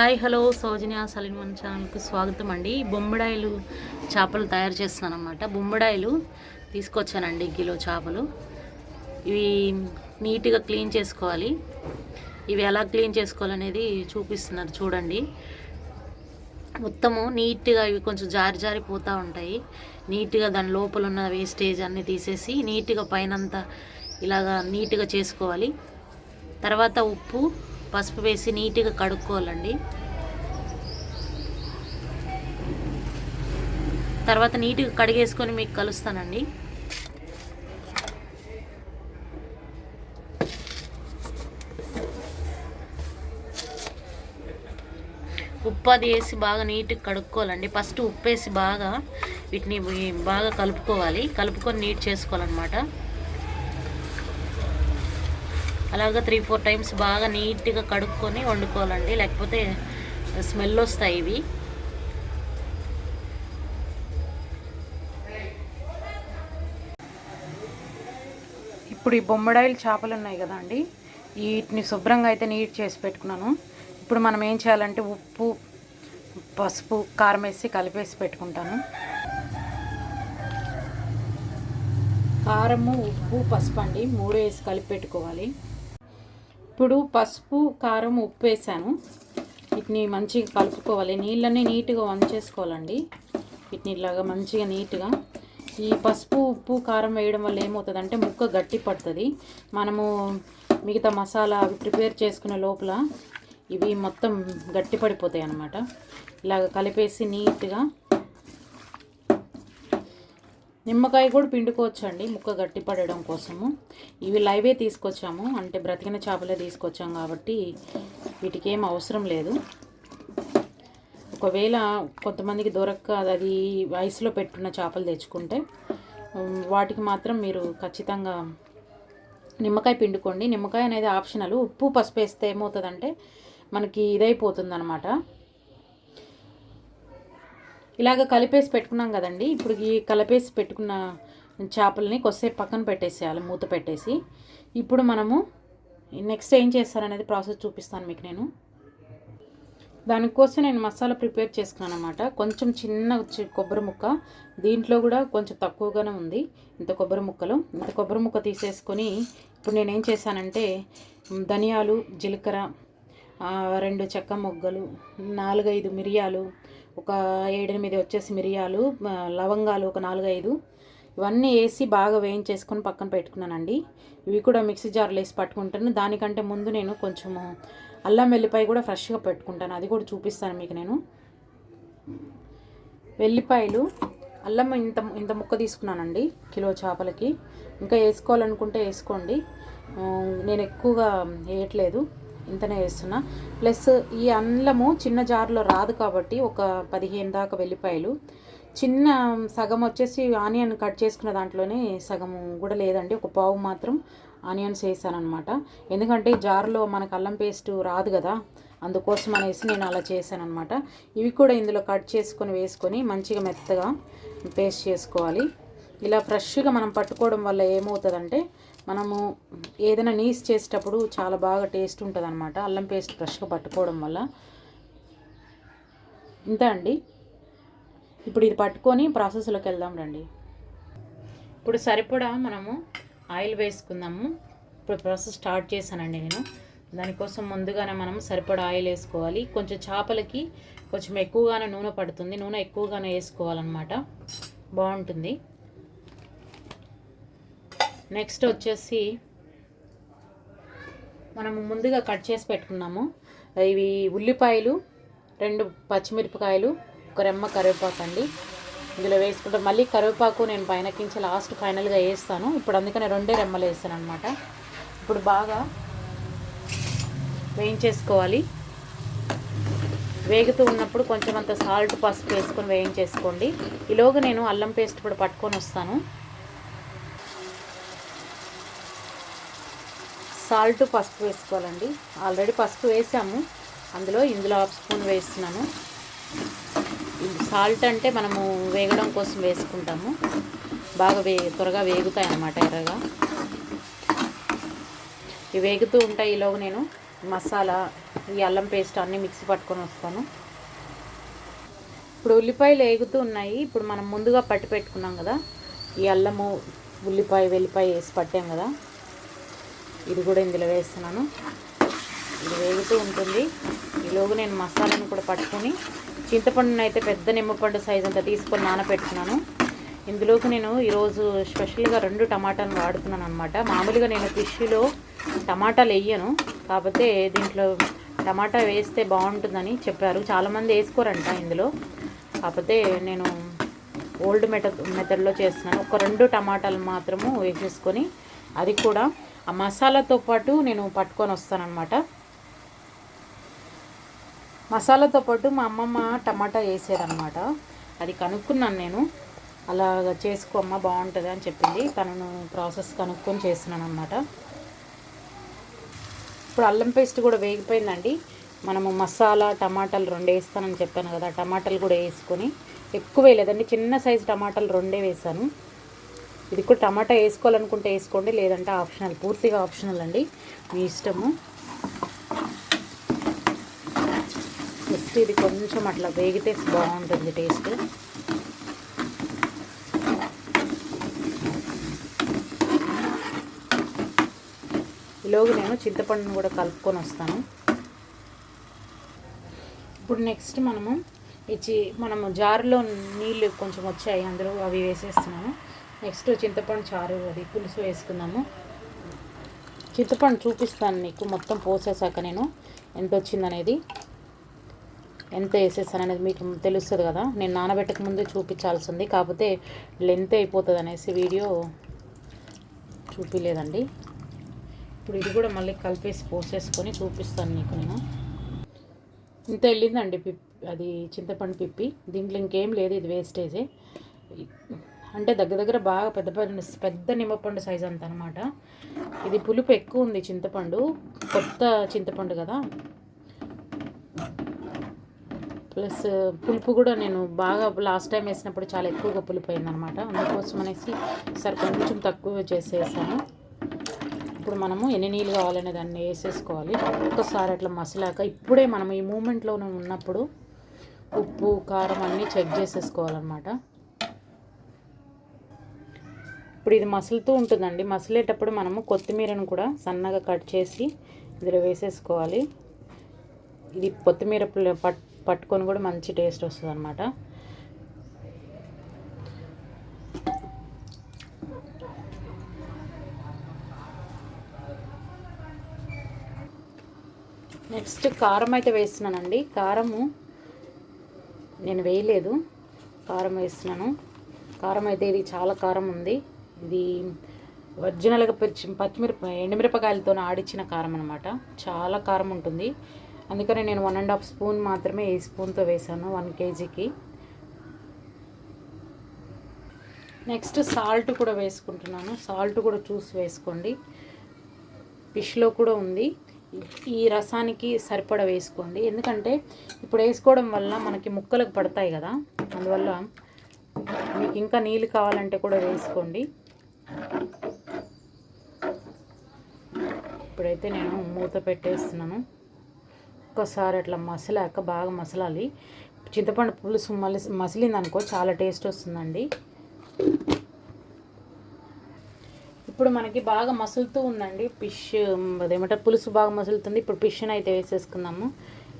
Hi hello సౌజన్య సలీన్ మన ఛానల్కి స్వాగతం అండి. బొమ్మడాయిలు చేపలు తయారు చేస్తున్నాను అనమాట బొమ్మడాయిలు తీసుకొచ్చానండి కిలో చేపలు. ఇవి నీట్గా క్లీన్ చేసుకోవాలి. ఇవి ఎలా క్లీన్ చేసుకోవాలనేది చూపిస్తున్నారు చూడండి. మొత్తము నీట్గా ఇవి కొంచెం జారి జారిపోతూ ఉంటాయి. నీట్గా దాని లోపల ఉన్న వేస్టేజ్ అన్నీ తీసేసి నీట్గా పైనంతా ఇలాగా నీట్గా చేసుకోవాలి. తర్వాత ఉప్పు పసుపు వేసి నీట్గా కడుక్కోవాలండి. తర్వాత నీట్గా కడిగేసుకొని మీకు కలుస్తానండి. ఉప్పు అది వేసి బాగా నీట్గా కడుక్కోవాలండి. ఫస్ట్ ఉప్పు వేసి బాగా వీటిని బాగా కలుపుకోవాలి. కలుపుకొని నీట్ చేసుకోవాలన్నమాట. అలాగా త్రీ ఫోర్ టైమ్స్ బాగా నీట్గా కడుక్కొని వండుకోవాలండి. లేకపోతే స్మెల్ వస్తాయి ఇవి. ఇప్పుడు ఈ బొమ్మడాయిలు చేపలు ఉన్నాయి కదా అండి. వీటిని శుభ్రంగా అయితే నీట్ చేసి పెట్టుకున్నాను. ఇప్పుడు మనం ఏం చేయాలంటే ఉప్పు పసుపు కారం వేసి కలిపేసి పెట్టుకుంటాను. కారము ఉప్పు పసుపు అండి. మూడు వేసి కలిపి పెట్టుకోవాలి. ఇప్పుడు పసుపు కారం ఉప్పు వేసాను. వీటిని మంచిగా కలుపుకోవాలి. నీళ్ళని నీట్గా వంచేసుకోవాలండి వీటిని ఇలాగా మంచిగా నీట్గా. ఈ పసుపు ఉప్పు కారం వేయడం వల్ల ఏమవుతుందంటే ముక్క గట్టి పడుతుంది. మనము మిగతా మసాలా అవి ప్రిపేర్ చేసుకునే లోపల ఇవి మొత్తం గట్టి పడిపోతాయి అన్నమాట. ఇలాగ కలిపేసి నీట్గా నిమ్మకాయ కూడా పిండుకోవచ్చు అండి ముక్క గట్టి పడడం కోసము. ఇవి లైవే తీసుకొచ్చాము అంటే బ్రతికిన చేపలే తీసుకొచ్చాం కాబట్టి వీటికి ఏం అవసరం లేదు. ఒకవేళ కొంతమందికి దొరక్క అది ఐస్లో పెట్టున్న చేపలు తెచ్చుకుంటే వాటికి మాత్రం మీరు ఖచ్చితంగా నిమ్మకాయ పిండుకోండి. నిమ్మకాయ అనేది ఆప్షనల్. ఉప్పు పసుపు వేస్తే ఏమవుతుందంటే మనకి ఇదైపోతుంది అనమాట ఇలాగ కలిపేసి పెట్టుకున్నాం కదండి. ఇప్పుడు ఈ కలిపేసి పెట్టుకున్న చేపలని కొద్దిసేపు పక్కన పెట్టేసేయాలి మూత పెట్టేసి. ఇప్పుడు మనము నెక్స్ట్ ఏం చేస్తారనేది ప్రాసెస్ చూపిస్తాను మీకు నేను. దానికోసం నేను మసాలా ప్రిపేర్ చేసుకున్నాను అనమాట కొంచెం చిన్న కొబ్బరి ముక్క. దీంట్లో కూడా కొంచెం తక్కువగానే ఉంది. ఇంత కొబ్బరి ముక్కలు. ఇంత కొబ్బరి ముక్క తీసేసుకొని ఇప్పుడు నేను ఏం చేశానంటే ధనియాలు జీలకర్ర రెండు చెక్క మొగ్గలు నాలుగైదు మిరియాలు ఒక ఏడెనిమిది వచ్చేసి మిరియాలు లవంగాలు ఒక నాలుగైదు. ఇవన్నీ వేసి బాగా వేయించేసుకొని పక్కన పెట్టుకున్నానండి. ఇవి కూడా మిక్సీ జార్లో వేసి పట్టుకుంటాను. దానికంటే ముందు నేను కొంచెము అల్లం వెల్లిపాయ కూడా ఫ్రెష్గా పెట్టుకుంటాను. అది కూడా చూపిస్తాను మీకు నేను. వెల్లిపాయలు అల్లం ఇంత ఇంత ముక్క తీసుకున్నానండి కిలో చేపలకి. ఇంకా వేసుకోవాలనుకుంటే వేసుకోండి. నేను ఎక్కువగా వేయట్లేదు. ఇంతనే వేస్తున్నా ప్లస్ ఈ అల్లము చిన్న జార్లో రాదు కాబట్టి ఒక పదిహేను దాకా వెల్లిపాయలు చిన్న సగం వచ్చేసి ఆనియన్ కట్ చేసుకున్న దాంట్లోనే సగం కూడా లేదండి. ఒక పావు మాత్రం ఆనియన్స్ వేసాను అనమాట ఎందుకంటే జార్లో మనకు అల్లం పేస్ట్ రాదు కదా. అందుకోసం అనేసి నేను అలా చేశానమాట ఇవి కూడా ఇందులో కట్ చేసుకొని వేసుకొని మంచిగా మెత్తగా పేస్ట్ చేసుకోవాలి. ఇలా ఫ్రెష్గా మనం పట్టుకోవడం వల్ల ఏమవుతుందంటే మనము ఏదైనా నీస్ చేసేటప్పుడు చాలా బాగా టేస్ట్ ఉంటుంది అనమాట అల్లం పేస్ట్ ఫ్రెష్గా పట్టుకోవడం వల్ల. ఇంత అండి. ఇప్పుడు ఇది పట్టుకొని ప్రాసెస్లోకి వెళ్దాం రండి. ఇప్పుడు సరిపడా మనము ఆయిల్ వేసుకుందాము. ఇప్పుడు ప్రాసెస్ స్టార్ట్ చేశానండి నేను. దానికోసం ముందుగానే మనం సరిపడా ఆయిల్ వేసుకోవాలి. కొంచెం చేపలకి కొంచెం ఎక్కువగానే నూనె పడుతుంది. నూనె ఎక్కువగానే వేసుకోవాలన్నమాట. బాగుంటుంది. నెక్స్ట్ వచ్చేసి మనము ముందుగా కట్ చేసి పెట్టుకున్నాము. ఇవి ఉల్లిపాయలు రెండు పచ్చిమిరపకాయలు ఒక రెమ్మ కరివేపాకు అండి. ఇందులో వేసుకుంటే మళ్ళీ కరివేపాకు నేను పైనకించి లాస్ట్ ఫైనల్గా వేస్తాను. ఇప్పుడు అందుకని రెండే రెమ్మలు వేస్తాను అనమాట ఇప్పుడు బాగా వేయించేసుకోవాలి. వేగుతూ ఉన్నప్పుడు కొంచెం అంత సాల్ట్ పసుపు వేసుకొని వేయించేసుకోండి. ఈలోగా నేను అల్లం పేస్ట్ కూడా పట్టుకొని వస్తాను. సాల్ట్ పసుపు వేసుకోవాలండి. ఆల్రెడీ పసుపు వేసాము. అందులో ఇందులో హాఫ్ స్పూన్ వేస్తున్నాను. సాల్ట్ అంటే మనము వేగడం కోసం వేసుకుంటాము. బాగా వే త్వరగా వేగుతాయి అన్నమాట ఎర్రగా. ఇవి వేగుతూ ఉంటాయి ఈలోగా నేను మసాలా ఈ అల్లం పేస్ట్ అన్నీ మిక్సీ పట్టుకొని వస్తాను. ఇప్పుడు ఉల్లిపాయలు వేగుతూ ఉన్నాయి. ఇప్పుడు మనం ముందుగా పట్టి పెట్టుకున్నాం కదా. ఈ అల్లము ఉల్లిపాయ వెల్లిపాయ వేసి పట్టాం కదా. ఇది కూడా ఇందులో వేస్తున్నాను. ఇది వేగుతూ ఉంటుంది. ఈలోగా నేను మసాలాను కూడా పట్టుకొని చింతపండును అయితే పెద్ద నిమ్మపండు సైజ్ అంతా తీసుకొని నానబెట్టుకున్నాను ఇందులోకి నేను ఈరోజు స్పెషల్గా రెండు టమాటాలు వాడుతున్నాను అనమాట మామూలుగా నేను ఫిష్లో టమాటాలు వేయను. కాకపోతే దీంట్లో టమాటా వేస్తే బాగుంటుందని చెప్పారు. చాలామంది వేసుకోరంట ఇందులో. కాకపోతే నేను ఓల్డ్ మెథడ్ మెథడ్లో చేస్తున్నాను. ఒక రెండు టమాటాలు మాత్రము వేసేసుకొని అది కూడా ఆ మసాలాతో పాటు నేను పట్టుకొని వస్తానన్నమాట. మసాలాతో పాటు మా అమ్మమ్మ టమాటా వేసేదనమాట అది కనుక్కున్నాను నేను. అలాగ చేసుకో అమ్మ బాగుంటుంది అని చెప్పింది. తనను ప్రాసెస్ కనుక్కొని చేస్తున్నాను అనమాట ఇప్పుడు అల్లం పేస్ట్ కూడా వేగిపోయిందండి. మనము మసాలా టమాటాలు రెండు వేస్తానని చెప్పాను కదా టమాటాలు కూడా వేసుకొని ఎక్కువ వేయలేదండి. చిన్న సైజు టమాటాలు రెండే వేసాను ఇది కూడా టమాటా వేసుకోవాలనుకుంటే వేసుకోండి లేదంటే ఆప్షనల్ పూర్తిగా ఆప్షనల్ అండి. మీ ఇష్టము. జస్ట్ ఇది కొంచెం అట్లా వేగితే బాగుంటుంది టేస్ట్. ఈలోగా నేను చింతపండును కూడా కలుపుకొని వస్తాను. ఇప్పుడు నెక్స్ట్ మనము ఇచ్చి మనము జారులో నీళ్ళు కొంచెం వచ్చాయి అందులో అవి వేసేస్తున్నాను. నెక్స్ట్ చింతపండు చారు అది పులుసు వేసుకున్నాము. చింతపండు చూపిస్తాను నీకు మొత్తం పోసేసాక నేను. ఎంత వచ్చిందనేది? ఎంత వేసేసాను అనేది మీకు తెలుస్తుంది కదా? నేను నానబెట్టక ముందే చూపించాల్సింది కాకపోతే లెంత్ అయిపోతుంది అనేసి వీడియో చూపించలేదండి ఇప్పుడు ఇది కూడా మళ్ళీ కలిపేసి పోసేసుకొని చూపిస్తాను నీకు నేను. ఇంత వెళ్ళిందండి పిప్ అది చింతపండు పిప్పి. దీంట్లో ఇంకేం లేదు ఇది వేస్టేజే అంటే దగ్గర దగ్గర బాగా పెద్ద పెద్ద పెద్ద నిమ్మపండు సైజ్ అంత అనమాట ఇది పులుపు ఎక్కువ ఉంది చింతపండు. కొత్త చింతపండు కదా. ప్లస్ పులుపు కూడా నేను బాగా లాస్ట్ టైం వేసినప్పుడు చాలా ఎక్కువగా పులుపు అయిందనమాట అందుకోసం అనేసి సరే కొంచెం తక్కువ చేసేసాను. ఇప్పుడు మనము ఎన్ని నీళ్ళు కావాలనే దాన్ని వేసేసుకోవాలి. ఒక్కసారి అట్లా మసలాక ఇప్పుడే మనం ఈ మూమెంట్లో ఉన్నప్పుడు ఉప్పు కారం అన్నీ చెక్ చేసేసుకోవాలన్నమాట ఇప్పుడు ఇది మసులుతూ ఉంటుందండి. మసిలేటప్పుడు మనము కొత్తిమీరను కూడా సన్నగా కట్ చేసి ఇందులో వేసేసుకోవాలి. ఇది కొత్తిమీర పట్ పట్టుకొని కూడా మంచి టేస్ట్ వస్తుంది అనమాట నెక్స్ట్ కారం అయితే వేస్తున్నానండి. కారము నేను వేయలేదు. కారం వేస్తున్నాను. కారం అయితే ఇది చాలా కారం ఉంది. ఇది ఒరిజినల్గా పిచ్చి పచ్చిమిరప ఎండుమిరపకాయలతో ఆడిచ్చిన కారం అనమాట చాలా కారం ఉంటుంది. అందుకనే నేను వన్ అండ్ హాఫ్ స్పూన్ మాత్రమే ఈ స్పూన్తో వేసాను వన్ కేజీకి. నెక్స్ట్ సాల్ట్ కూడా వేసుకుంటున్నాను. సాల్ట్ కూడా చూసి వేసుకోండి. ఫిష్లో కూడా ఉంది. ఈ రసానికి సరిపడ వేసుకోండి. ఎందుకంటే ఇప్పుడు వేసుకోవడం వల్ల మనకి ముక్కలకు పడతాయి కదా. అందువల్ల మీకు ఇంకా నీళ్ళు కావాలంటే కూడా వేసుకోండి. ఇప్పుడైతే నేను మూత పెట్టేస్తున్నాను. ఒక్కసారి అట్లా మసలాక బాగా మసలాలి. చింతపండు పులుసు మలి మసిలిందనుకో చాలా టేస్ట్ వస్తుందండి. ఇప్పుడు మనకి బాగా మసులుతూ ఉందండి. ఫిష్ అదేమంటారు? పులుసు బాగా మసులుతుంది. ఇప్పుడు ఫిష్ని అయితే వేసేసుకుందాము.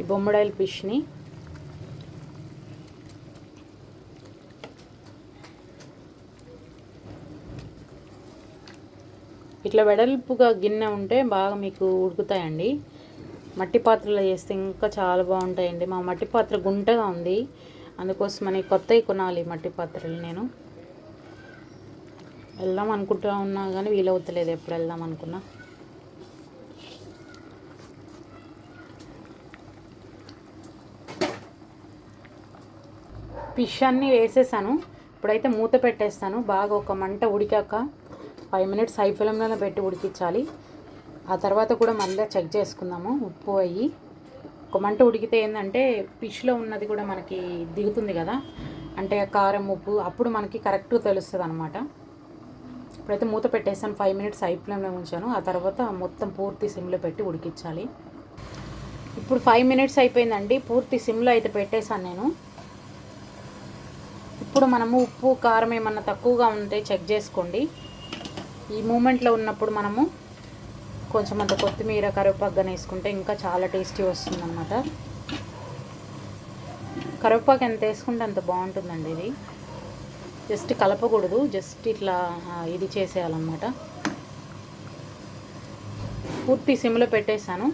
ఈ బొమ్మడాయిల ఫిష్ని. ఇట్లా వెడల్పుగా గిన్నె ఉంటే బాగా మీకు ఉడుకుతాయండి. మట్టి పాత్రలో చేస్తే ఇంకా చాలా బాగుంటాయండి. మా మట్టి పాత్ర గుంటగా ఉంది. అందుకోసమని కొత్తవి కొనాలి మట్టి పాత్రలు నేను. వెళ్దాం అనుకుంటా ఉన్నా కానీ వీలవుతలేదు ఎప్పుడు వెళ్దాం అనుకున్నా. ఫిష్ అన్నీ వేసేసాను. ఇప్పుడైతే మూత పెట్టేస్తాను. బాగా ఒక మంట ఉడికాక ఫైవ్ మినిట్స్ హై ఫ్లేమ్లోనే పెట్టి ఉడికించాలి. ఆ తర్వాత కూడా మళ్ళీ చెక్ చేసుకుందాము. ఉప్పు అయ్యి. ఒక మంట ఉడికితే ఏంటంటే ఫిష్లో ఉన్నది కూడా మనకి దిగుతుంది కదా. అంటే కారం ఉప్పు అప్పుడు మనకి కరెక్ట్గా తెలుస్తుంది అనమాట ఇప్పుడైతే మూత పెట్టేసాను. ఫైవ్ మినిట్స్ హై ఫ్లేమ్లో ఉంచాను. ఆ తర్వాత మొత్తం పూర్తి సిమ్లో పెట్టి ఉడికించాలి. ఇప్పుడు ఫైవ్ మినిట్స్ అయిపోయిందండి. పూర్తి సిమ్లో అయితే పెట్టేశాను నేను. ఇప్పుడు మనము ఉప్పు కారం ఏమన్నా తక్కువగా ఉంటే చెక్ చేసుకోండి. ఈ మూమెంట్లో ఉన్నప్పుడు మనము కొంచెం అంత కొత్తిమీర కరివేపాకుగానే వేసుకుంటే ఇంకా చాలా టేస్టీ వస్తుందన్నమాట. కరివేపాకు ఎంత వేసుకుంటే అంత బాగుంటుందండి ఇది. జస్ట్ కలపకూడదు జస్ట్ ఇట్లా ఇది చేసేయాలన్నమాట. పూర్తి సిమ్లో పెట్టేశాను.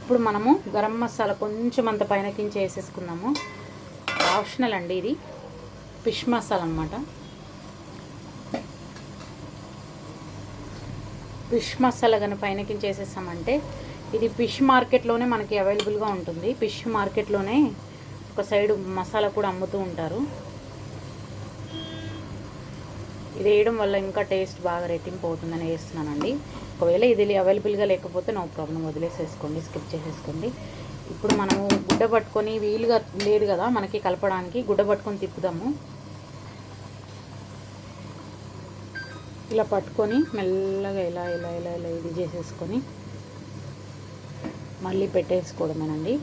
ఇప్పుడు మనము గరం మసాలా కొంచెం అంత పైనకించి వేసేసుకుందాము. ఆప్షనల్ అండి ఇది. ఫిష్ మసాలా అనమాట ఫిష్ మసాలా కానీ పైనకించి వేసేసామంటే ఇది ఫిష్ మార్కెట్లోనే మనకి అవైలబుల్గా ఉంటుంది. ఫిష్ మార్కెట్లోనే ఒక సైడ్ మసాలా కూడా అమ్ముతూ ఉంటారు. ఇది వేయడం వల్ల ఇంకా టేస్ట్ బాగా రెట్టింపు అవుతుందని వేస్తున్నానండి. ఒకవేళ ఇది అవైలబుల్గా లేకపోతే నో ప్రాబ్లం వదిలేసేసుకోండి స్కిప్ చేసేసుకోండి. ఇప్పుడు మనము గుడ్డ పట్టుకొని వీలుగా లేదు కదా మనకి కలపడానికి గుడ్డ పట్టుకొని తిప్పుదాము. ఇలా పట్టుకొని మెల్లగా ఇలా ఇలా ఇలా ఇలా ఇది చేసేసుకొని మళ్ళీ పెట్టేసుకోవడమేనండి.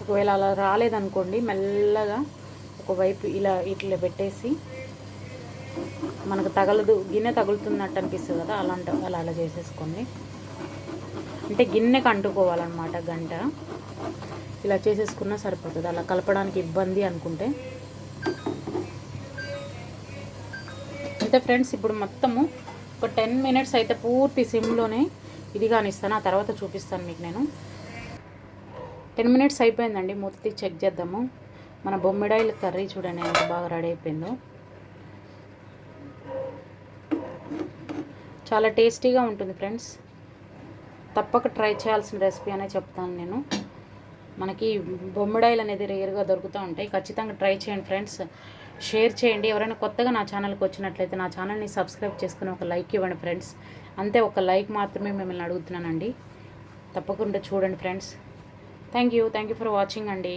ఒకవేళ అలా రాలేదనుకోండి మెల్లగా ఒకవైపు ఇలా ఇట్లా పెట్టేసి మనకు తగలదు గిన్నె తగులుతున్నట్టు అనిపిస్తుంది కదా అలాంటి అలా అలా చేసేసుకోండి. అంటే గిన్నెకి అంటుకోవాలన్నమాట గంట. ఇలా చేసేసుకున్నా సరిపోతుంది. అలా కలపడానికి ఇబ్బంది అనుకుంటే అయితే ఫ్రెండ్స్ ఇప్పుడు మొత్తము ఒక టెన్ మినిట్స్ అయితే పూర్తి సిమ్లోనే ఇది కానిస్తాను. ఆ తర్వాత చూపిస్తాను మీకు నేను. టెన్ మినిట్స్ అయిపోయిందండి. మూర్తి చెక్ చేద్దాము. మన బొమ్మిడాయిల కర్రీ చూడండి ఎంత బాగా రెడీ అయిపోయిందో. చాలా టేస్టీగా ఉంటుంది ఫ్రెండ్స్. తప్పక ట్రై చేయాల్సిన రెసిపీ అనే చెప్తాను నేను. మనకి బొమ్మిడాయిలు అనేది రేర్గా దొరుకుతూ ఉంటాయి. ఖచ్చితంగా ట్రై చేయండి ఫ్రెండ్స్. షేర్ చేయండి. ఎవరైనా కొత్తగా నా ఛానల్కి వచ్చినట్లయితే నా ఛానల్ని సబ్స్క్రైబ్ చేసుకుని ఒక లైక్ ఇవ్వండి ఫ్రెండ్స్. అంతే ఒక లైక్ మాత్రమే మిమ్మల్ని అడుగుతున్నానండి. తప్పకుండా చూడండి friends. Thank you. Thank you for watching అండి.